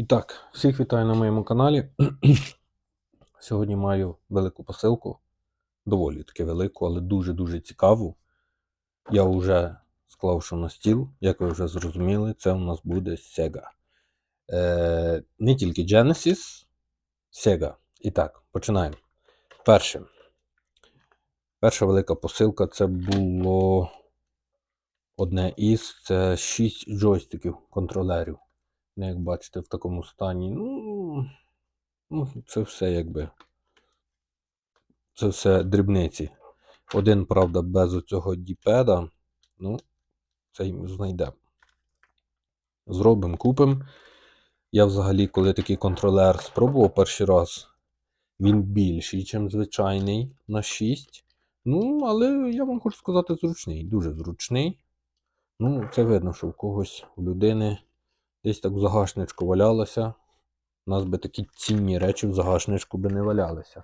І так, всіх вітаю на моєму каналі. Сьогодні маю велику посилку, доволі таки велику, але дуже-дуже цікаву. Я вже склав, що на стіл, як ви вже зрозуміли, це у нас буде Sega. Е, не тільки Genesis, Sega. І так, починаємо. Перше. Перша велика посилка це було одне із це 6 джойстиків контролерів. Як бачите, в такому стані. Ну, ну, це все якби. Це все дрібниці. Один, правда, без оцього діпеда. Ну, це й знайдемо. Зробимо, купимо. Я взагалі, коли такий контролер спробував перший раз, він більший, ніж звичайний на 6. Ну, але я вам хочу сказати, зручний. Дуже зручний. Ну, це видно, що в когось у людини десь так в загашничку валялося. У нас би такі цінні речі в загашничку би не валялися.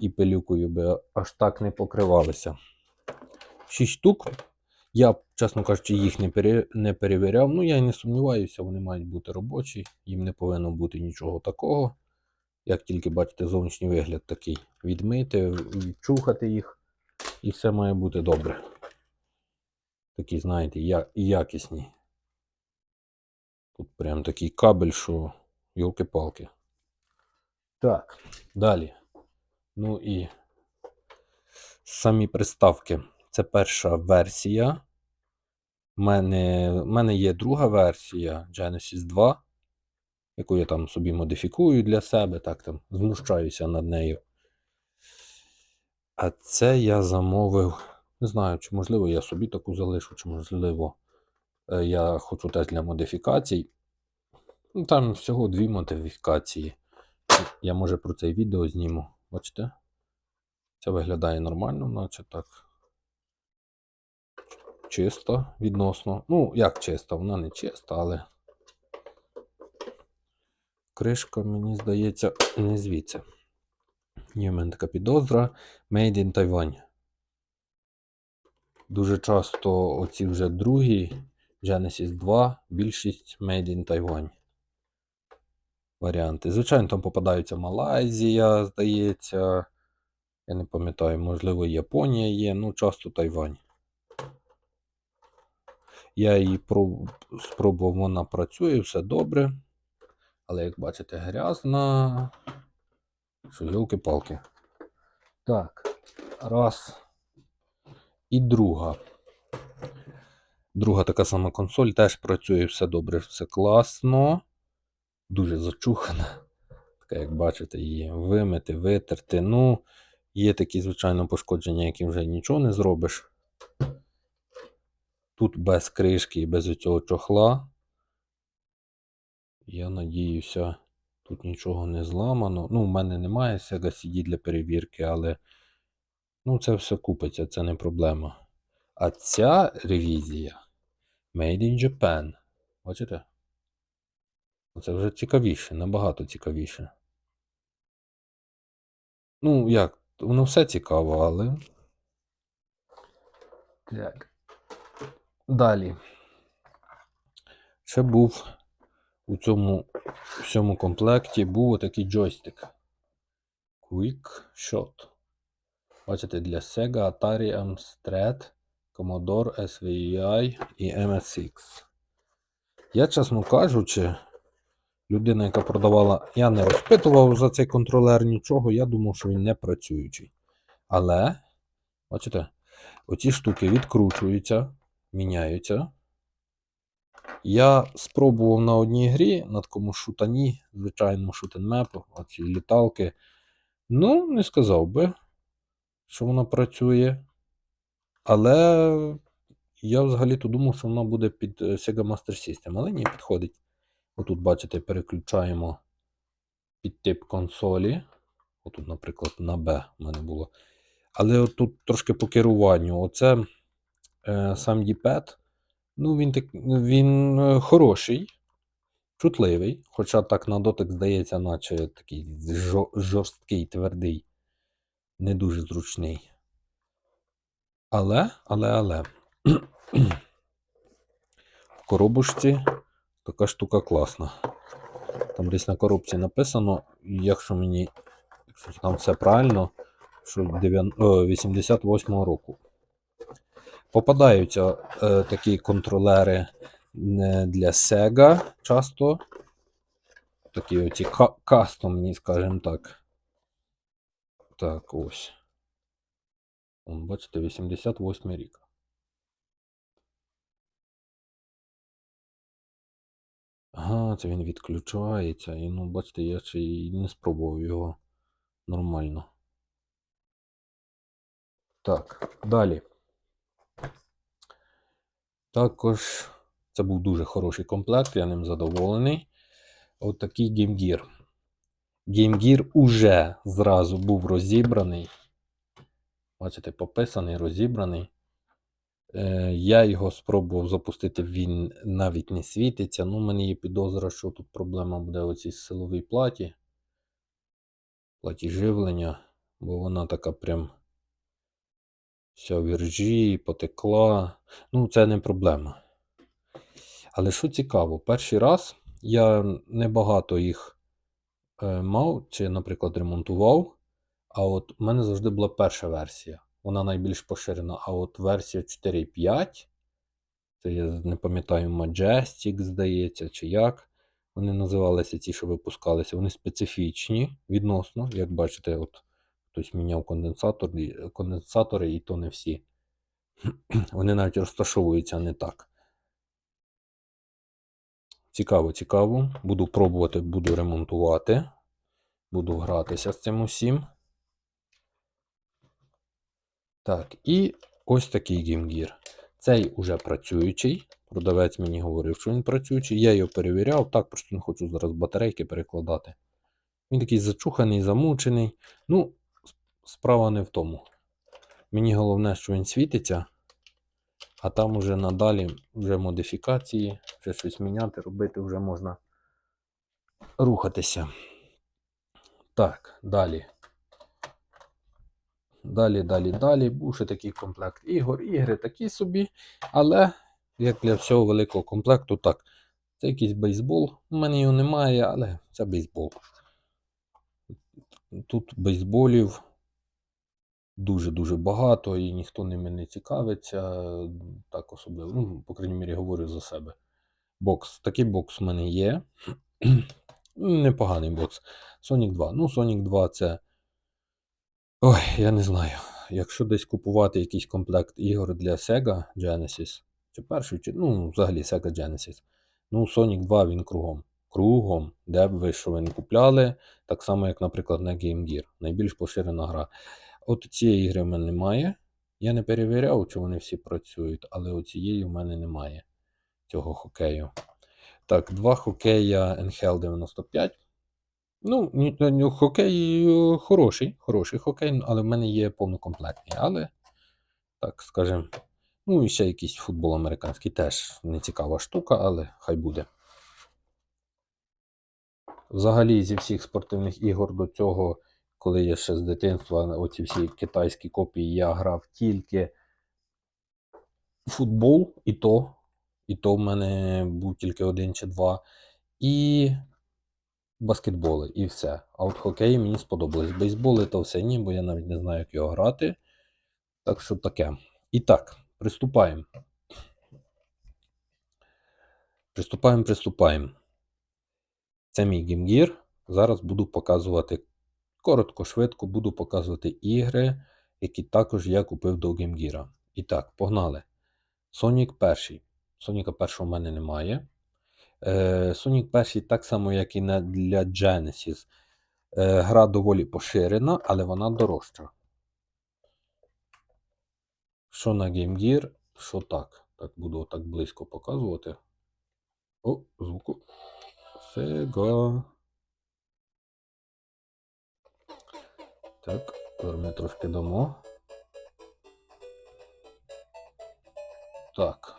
І пилюкою би аж так не покривалися. Шість штук. Я, чесно кажучи, їх не, пере... не перевіряв. Ну, я не сумніваюся, вони мають бути робочі, їм не повинно бути нічого такого. Як тільки бачите, зовнішній вигляд такий. Відмити, відчухати їх, і все має бути добре. Такі, знаєте, я... якісні. Тут прям такий кабель, що йолки-палки. Так, далі. Ну і самі приставки. Це перша версія. У мене, в мене є друга версія Genesis 2, яку я там собі модифікую для себе, так там знущаюся над нею. А це я замовив. Не знаю, чи можливо я собі таку залишу, чи можливо я хочу теж для модифікацій. Ну, Там всього дві модифікації. Я може про це відео зніму. Бачите? Це виглядає нормально, наче так. Чисто відносно. Ну, як чисто, вона не чиста, але. Кришка, мені здається, не звідси. Є в мене така підозра. Made in Taiwan. Дуже часто оці вже другі Genesis 2, більшість Made in Taiwan варіанти. Звичайно, там попадаються Малайзія, здається. Я не пам'ятаю, можливо, Японія є, ну, часто Тайвань. Я її спробував, вона працює, все добре. Але, як бачите, грязна. Що, йолки-палки. Так, раз. І друга. Друга така сама консоль теж працює все добре, все класно. Дуже зачухана. Така, як бачите, її вимити, витерти. Ну, є такі, звичайно, пошкодження, які вже нічого не зробиш. Тут без кришки і без цього чохла. Я надіюся, тут нічого не зламано. Ну, в мене немає Sega CD для перевірки, але ну, це все купиться, це не проблема. А ця ревізія Made in Japan. Бачите? Це вже цікавіше, набагато цікавіше. Ну, як, воно все цікаво, але. Так. Далі. Ще був у цьому всьому комплекті був отакий джойстик. Quick Shot. Бачите, для Sega, Atari Amstrad, Commodore SVI і MSX. Я, чесно кажучи, людина, яка продавала, я не розпитував за цей контролер нічого, я думав, що він не працюючий. Але, бачите, оці штуки відкручуються, міняються. Я спробував на одній грі, на такому шутані, звичайному шутенмепу, оці літалки. Ну, не сказав би, що вона працює. Але я взагалі-то думав, що вона буде під е, Sega Master System, але ні, підходить. Отут, бачите, переключаємо під тип консолі. Отут, наприклад, на B в мене було. Але отут трошки по керуванню. Оце е, сам D-pad. Ну, він так, він е, хороший, чутливий, хоча так на дотик здається, наче такий жорсткий, твердий, не дуже зручний. Але, але, але. В коробочці Така штука класна. Там десь на коробці написано, якщо мені якщо там все правильно, що 9 88-го року. Попадаються е, такі контролери для Sega часто. Такі оці кастомні, скажімо так. Так, ось. Вон, бачите, 88 рік. Ага, це він відключається. І ну, бачите, я ще й не спробував його нормально. Так, далі. Також це був дуже хороший комплект, я ним задоволений. От такий Game Gear. Game Gear уже зразу був розібраний. Бачите, пописаний, розібраний. Е, я його спробував запустити, він навіть не світиться. Ну, у мене є підозра, що тут проблема буде у цій силовій платі. Платі живлення, бо вона така прям вся в іржі, потекла. Ну, це не проблема. Але що цікаво, перший раз я небагато їх е, мав, чи, наприклад, ремонтував. А от у мене завжди була перша версія. Вона найбільш поширена. А от версія 4.5, це я не пам'ятаю, Majestic, здається, чи як. Вони називалися ті, що випускалися. Вони специфічні відносно. Як бачите, от хтось міняв конденсатор, конденсатори, і то не всі. Вони навіть розташовуються не так. Цікаво, цікаво. Буду пробувати, буду ремонтувати. Буду гратися з цим усім. Так, і ось такий геймгір. Цей уже працюючий. Продавець мені говорив, що він працюючий. Я його перевіряв, так просто не хочу зараз батарейки перекладати. Він такий зачуханий, замучений. Ну, справа не в тому. Мені головне, що він світиться, а там уже надалі вже модифікації, вже щось міняти, робити вже можна рухатися. Так, далі. Далі, далі, далі. Був ще такий комплект ігор. Ігри такі собі. Але, як для всього великого комплекту, так. Це якийсь бейсбол. У мене його немає, але це бейсбол. Тут бейсболів дуже-дуже багато, і ніхто ними не цікавиться. Так особливо. Ну, по крайній мірі, говорю за себе. Бокс. Такий бокс у мене є. Непоганий бокс. Sonic 2. Ну, Sonic 2 це. Ой, я не знаю. Якщо десь купувати якийсь комплект ігор для Sega Genesis, чи перший, чи ну, взагалі Sega Genesis, ну, Sonic 2 він кругом. Кругом, де б ви що ви не купляли, так само, як, наприклад, на Game Gear. Найбільш поширена гра. От цієї ігри в мене немає. Я не перевіряв, чи вони всі працюють, але оцієї в мене немає цього хокею. Так, два хокея NHL 95. Ну, ні, хокей е, хороший, хороший хокей, але в мене є повнокомплектний. Але, так скажем, ну і ще якийсь футбол американський теж не цікава штука, але хай буде. Взагалі, зі всіх спортивних ігор до цього, коли я ще з дитинства, оці всі китайські копії, я грав тільки футбол, і то. І то в мене був тільки один чи два. І баскетболи, і все. А от хокей мені сподобались. Бейсболи то все ні, бо я навіть не знаю, як його грати. Так що таке. І так, приступаємо. Приступаємо, приступаємо. Це мій геймгір. Зараз буду показувати коротко, швидко буду показувати ігри, які також я купив до геймгіра. І так, погнали. Sonic перший. Соніка першого в мене немає. Е, Sonic перший так само, як і для Genesis. Е, гра доволі поширена, але вона дорожча. Що на Game Gear, що так. Так, буду так близько показувати. О, звуку. Sega. Так, зараз ми трошки дамо. Так.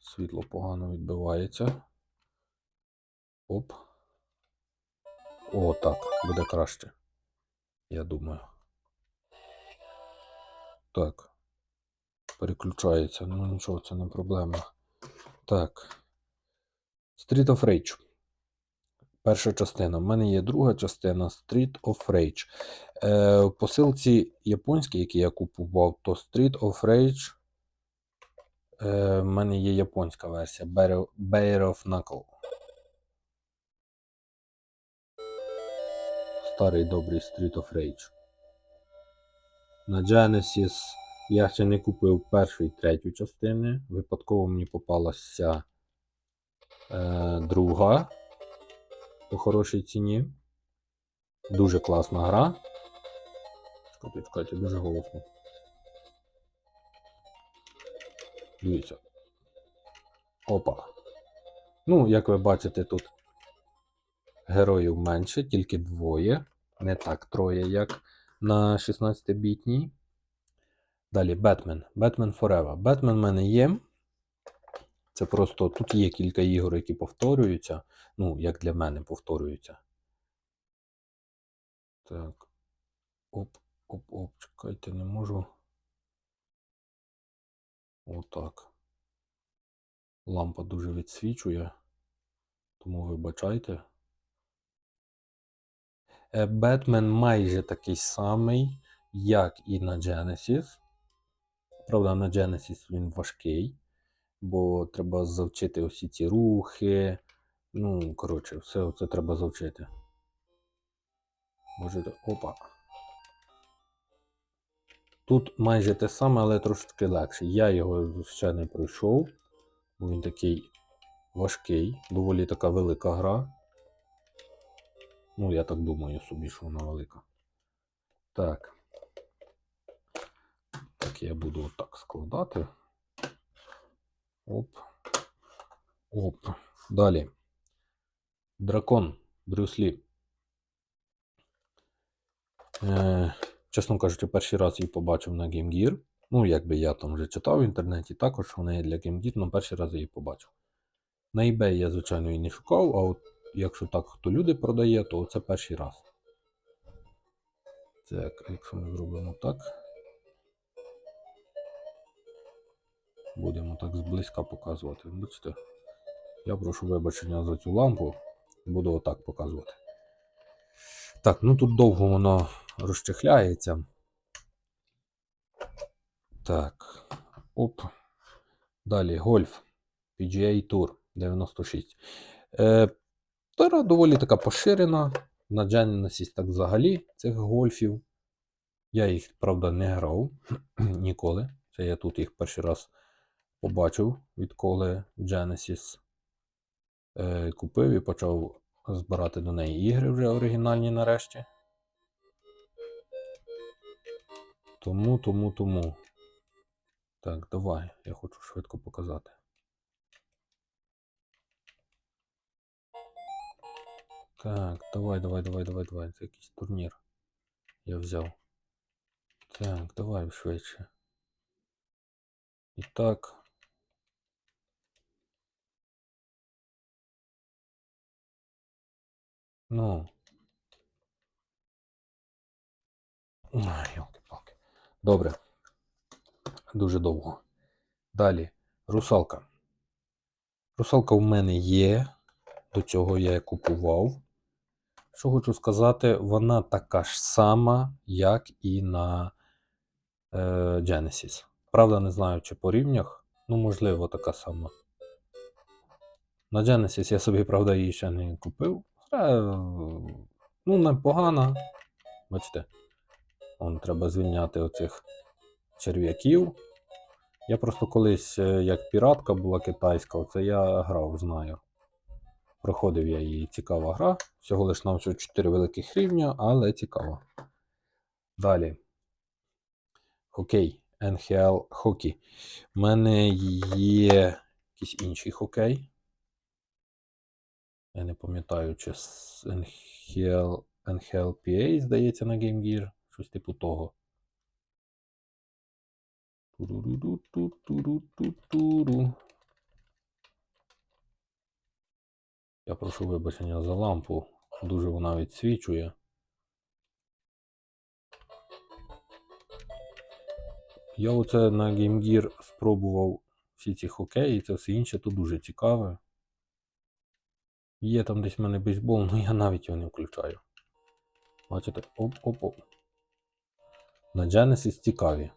Світло погано відбивається. Оп. О, так, буде краще. Я думаю. Так. Переключається. Ну нічого, це не проблема. Так. Street of Rage. Перша частина. У мене є друга частина Street of Rage. Е, посилці японській, які я купував, то Street of Rage. Е, мене є японська версія Bare of Knuckle. Старий добрий Street of Rage. На Genesis я ще не купив першу і третю частини. Випадково мені попалася е, друга по хорошій ціні. Дуже класна гра. Чекайте, чекайте, дуже голосно. Дивіться. Опа. Ну, як ви бачите, тут героїв менше, тільки двоє. Не так троє, як на 16-бітній. Далі Бетмен. Бетмен Forever. Бетмен в мене є. Це просто тут є кілька ігор, які повторюються. Ну, як для мене повторюються. Так. Оп, оп, оп, чекайте, не можу. Отак. Лампа дуже відсвічує. Тому вибачайте. Е, Бетмен майже такий самий, як і на Genesis. Правда, на Genesis він важкий, бо треба завчити усі ці рухи. Ну, коротше, все це треба завчити. Можете. Опа. Тут майже те саме, але трошечки легше. Я його ще не пройшов, бо він такий важкий, доволі така велика гра. Ну, я так думаю собі, що вона велика. Так. Так, я буду отак складати. Оп. Оп. Далі. Дракон. Брюс Лі. Е, чесно кажучи, перший раз її побачив на Game Gear. Ну, якби я там вже читав в інтернеті, також вона є для Game Gear, але перший раз її побачив. На eBay я, звичайно, її не шукав, а от якщо так хто люди продає, то це перший раз. Так, якщо ми зробимо так. Будемо так зблизька показувати. Бачите? Я прошу вибачення за цю лампу. Буду отак показувати. Так, ну тут довго воно розчехляється. Так. Оп. Далі гольф. PGA Tour 96. Е, Тара доволі така поширена. На Genesis так взагалі цих гольфів. Я їх, правда, не грав ніколи. Це я тут їх перший раз побачив, відколи Genesis е, купив і почав збирати до неї ігри вже оригінальні нарешті. Тому, тому, тому. Так, давай, я хочу швидко показати. Так, давай, давай, давай, давай, давай. Це якийсь турнір. Я взяв. Так, давай швидше. І так. Ну. Йолки-палки. Добре. Дуже довго. Далі. Русалка. Русалка в мене є. До цього я купував. Що хочу сказати, вона така ж сама, як і на е, Genesis. Правда, не знаю, чи по рівнях. Ну, можливо, така сама. На Genesis я собі, правда, її ще не купив. Е, ну, непогана. Бачите, Вон, треба звільняти оцих черв'яків. Я просто колись, е, як піратка була китайська, оце я грав, знаю. Проходив я її цікава гра. Всього лиш нам 4 великих рівня, але цікаво. Далі. Хокей. NHL хокей. У мене є якийсь інший хокей. Я не пам'ятаю, чи NHL, NHLPA, здається, на Game Gear. Щось типу того. Туру-ру-ру-ту-туру-ту-туру. Я прошу вибачення за лампу. Дуже вона відсвічує. Я оце на Game Gear спробував всі ці хокеї, це все інше тут дуже цікаве. Є там десь в мене бейсбол, але я навіть його не включаю. Бачите? Оп-оп-оп. На Genesis цікаві.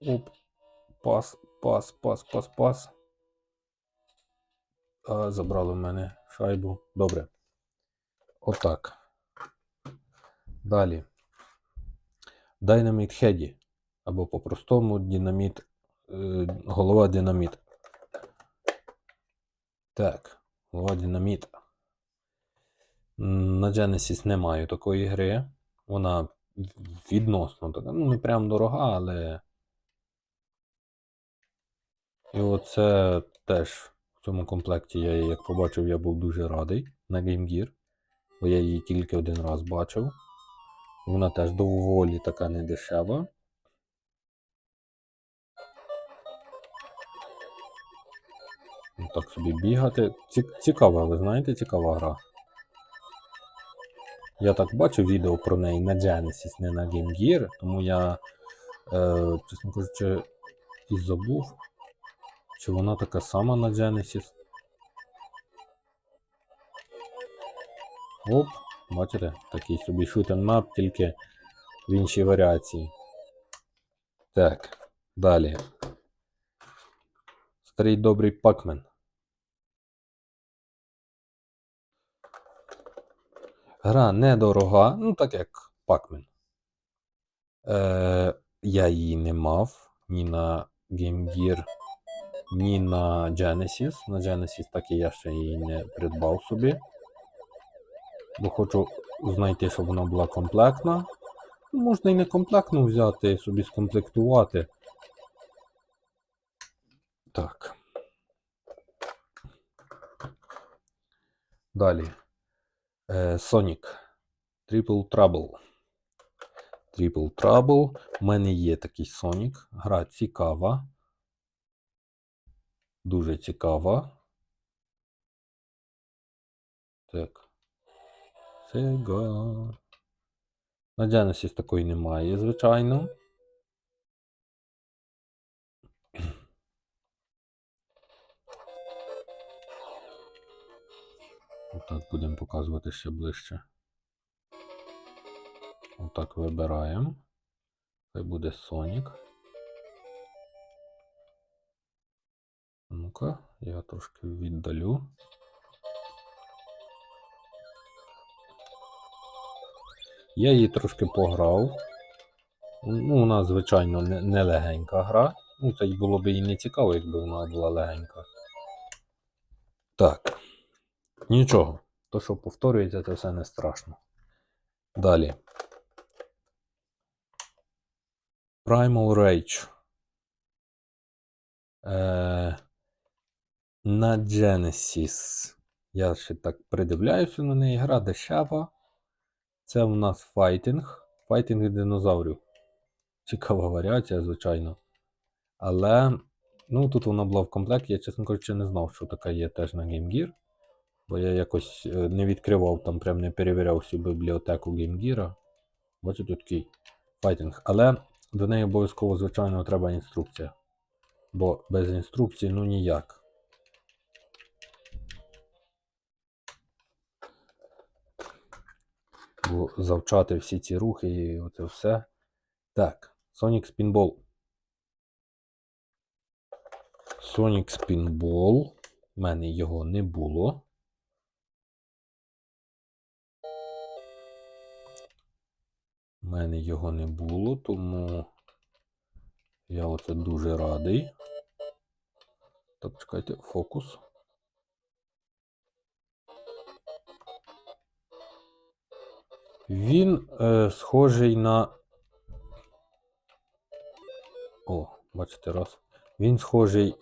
Оп. Пас, пас, пас, пас, пас. А, забрали в мене шайбу. Добре. Отак. Далі. Dynamic Heady. Або по-простому динаміт. Е, голова динаміт. Так, голова динаміт. На Genesis немає такої гри. Вона відносно така. Ну, не прям дорога, але. І оце теж в цьому комплекті я її, як побачив, я був дуже радий на Game Gear, бо я її тільки один раз бачив. Вона теж доволі така недешева. Ну, Так собі бігати. Ці- Цікава, ви знаєте, цікава гра. Я так бачив відео про неї на Genesis, не на Game Gear, тому я, е, чесно кажучи, і забув, чи вона така сама на Genesis. Оп, бачите, такий собі shoot map, тільки в іншій варіації. Так, далі. Старий добрий Пакмен. Гра недорога, ну так як Пакмен. Е, я її не мав ні на Game Gear, ні на Genesis. На Genesis так і я ще її не придбав собі. Бо хочу знайти, щоб вона була комплектна. Можна і не комплектну взяти, собі скомплектувати. Так. Далі. Е, Sonic. Triple Trouble. Triple Trouble. У мене є такий Sonic. Гра цікава. Дуже цікава. Так. Sega. На Genesis такої немає, звичайно. Отак будемо показувати ще ближче. Отак вибираємо. Хай буде Sonic. Ну-ка, я трошки віддалю. Я її трошки пограв. Ну, вона, звичайно, не, легенька гра. Ну, це було б і не цікаво, якби вона була легенька. Так. Нічого. То, що повторюється, це все не страшно. Далі. Primal Rage. Е, на Genesis. Я ще так придивляюся на неї. Гра дешева. Це у нас файтинг. Файтинг динозаврів. Цікава варіація, звичайно. Але. Ну, тут вона була в комплекті. Я, чесно кажучи, не знав, що така є теж на Game Gear. Бо я якось е, не відкривав, там прям не перевіряв всю бібліотеку Game Gear. Бачите, такий файтинг. Але до неї обов'язково, звичайно, треба інструкція. Бо без інструкції ну ніяк. Завчати всі ці рухи і оце все. Так, Sonic Spinball. Sonic Spinball. У мене його не було. У мене його не було, тому я оце дуже радий. Так, чекайте, фокус. Він е, схожий на. О, бачите, раз. Він схожий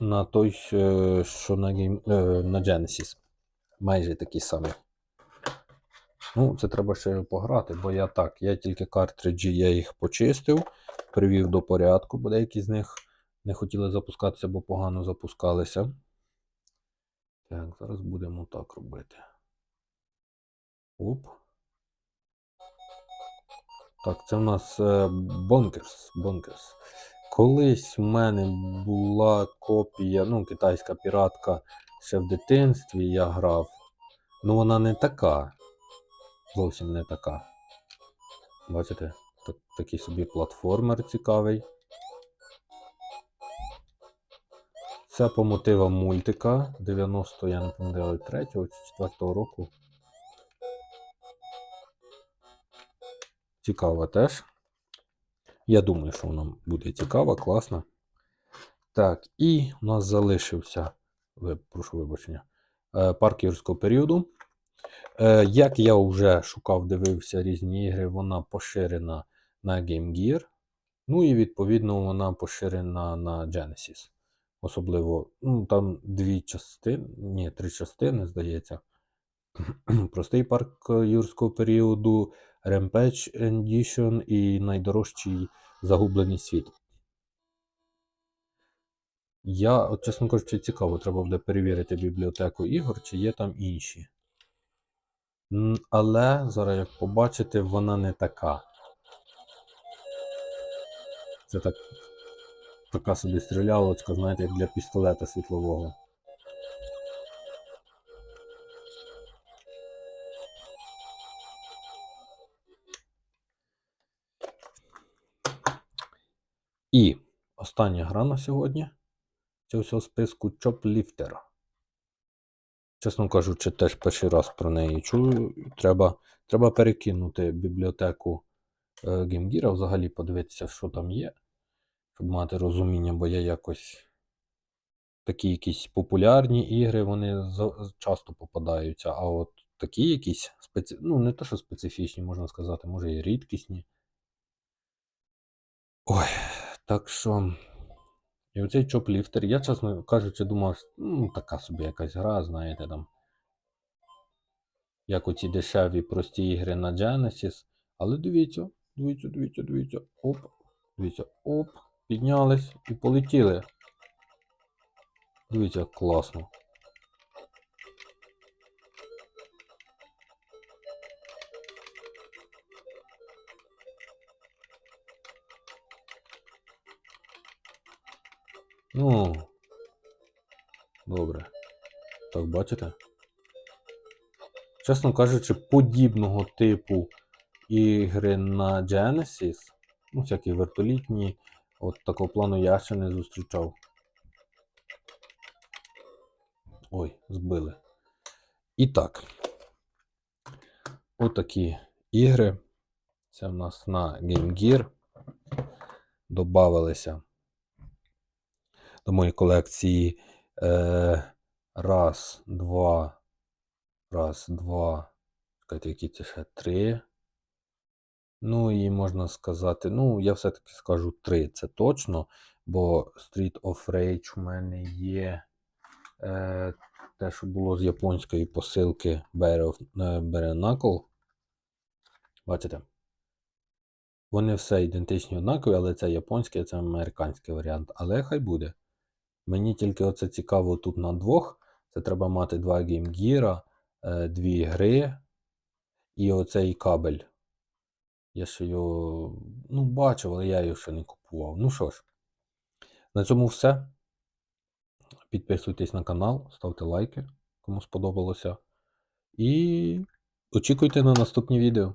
на той, що на, гейм... е, на Genesis. Майже такий самий. Ну, це треба ще пограти, бо я так, я тільки картриджі, я їх почистив, привів до порядку, бо деякі з них не хотіли запускатися, бо погано запускалися. Так, зараз будемо так робити. Оп. Так, це в нас е, Bonkers. Колись в мене була копія, ну, китайська піратка ще в дитинстві я грав. Ну вона не така. Зовсім не така. Бачите? Так, такий собі платформер цікавий. Це по мотивам мультика 90, я не пам'ятаю, 3 чи 4 року. Цікава теж. Я думаю, що вона буде цікава, класна. Так, і у нас залишився, прошу вибачення, е, парк юрського періоду. Е, Як я вже шукав, дивився різні ігри, вона поширена на Game Gear. Ну і відповідно вона поширена на Genesis. Особливо, ну там дві частини, ні, три частини, здається. Простий парк юрського періоду, Rampage Edition і найдорожчий Загублений світ. Я, от, чесно кажучи, цікаво, треба буде перевірити бібліотеку ігор, чи є там інші. Але зараз, як побачите, вона не така. Це так, така собі стрілялочка, знаєте, як для пістолета світлового. І остання гра на сьогодні цього всього списку Choplifter. Чесно кажучи, теж перший раз про неї чую. Треба, треба перекинути бібліотеку Gear, взагалі подивитися, що там є, щоб мати розуміння, бо я якось такі якісь популярні ігри, вони часто попадаються, а от такі якісь спеці... ну, не то, що специфічні, можна сказати, може і рідкісні. Ой, так що. І оцей чопліфтер, я, чесно кажучи, думав, що, ну, така собі якась гра, знаєте, там. Як оці дешеві прості ігри на Genesis. Але дивіться, дивіться, дивіться, дивіться. Оп. Дивіться, оп. Піднялись і полетіли. Дивіться, класно. Ну. Добре. Так, бачите? Чесно кажучи, подібного типу ігри на Genesis, ну, всякі вертолітні, от такого плану я ще не зустрічав. Ой, збили. І так. Отакі ігри. Це в нас на Game Gear. Добавилися до моєї колекції. Е, раз, два. Раз, два. Чекайте, які це ще три. Ну і можна сказати, ну, я все-таки скажу три, це точно, бо Street of Rage у мене є. Е, те, що було з японської посилки of- е. Бачите? Вони все ідентичні однакові, але це японський, це американський варіант. Але хай буде. Мені тільки оце цікаво тут на двох. Це треба мати два е, дві гри і оцей кабель. Я ще його ну, бачив, але я його ще не купував. Ну що ж, на цьому все. Підписуйтесь на канал, ставте лайки, кому сподобалося. І очікуйте на наступні відео.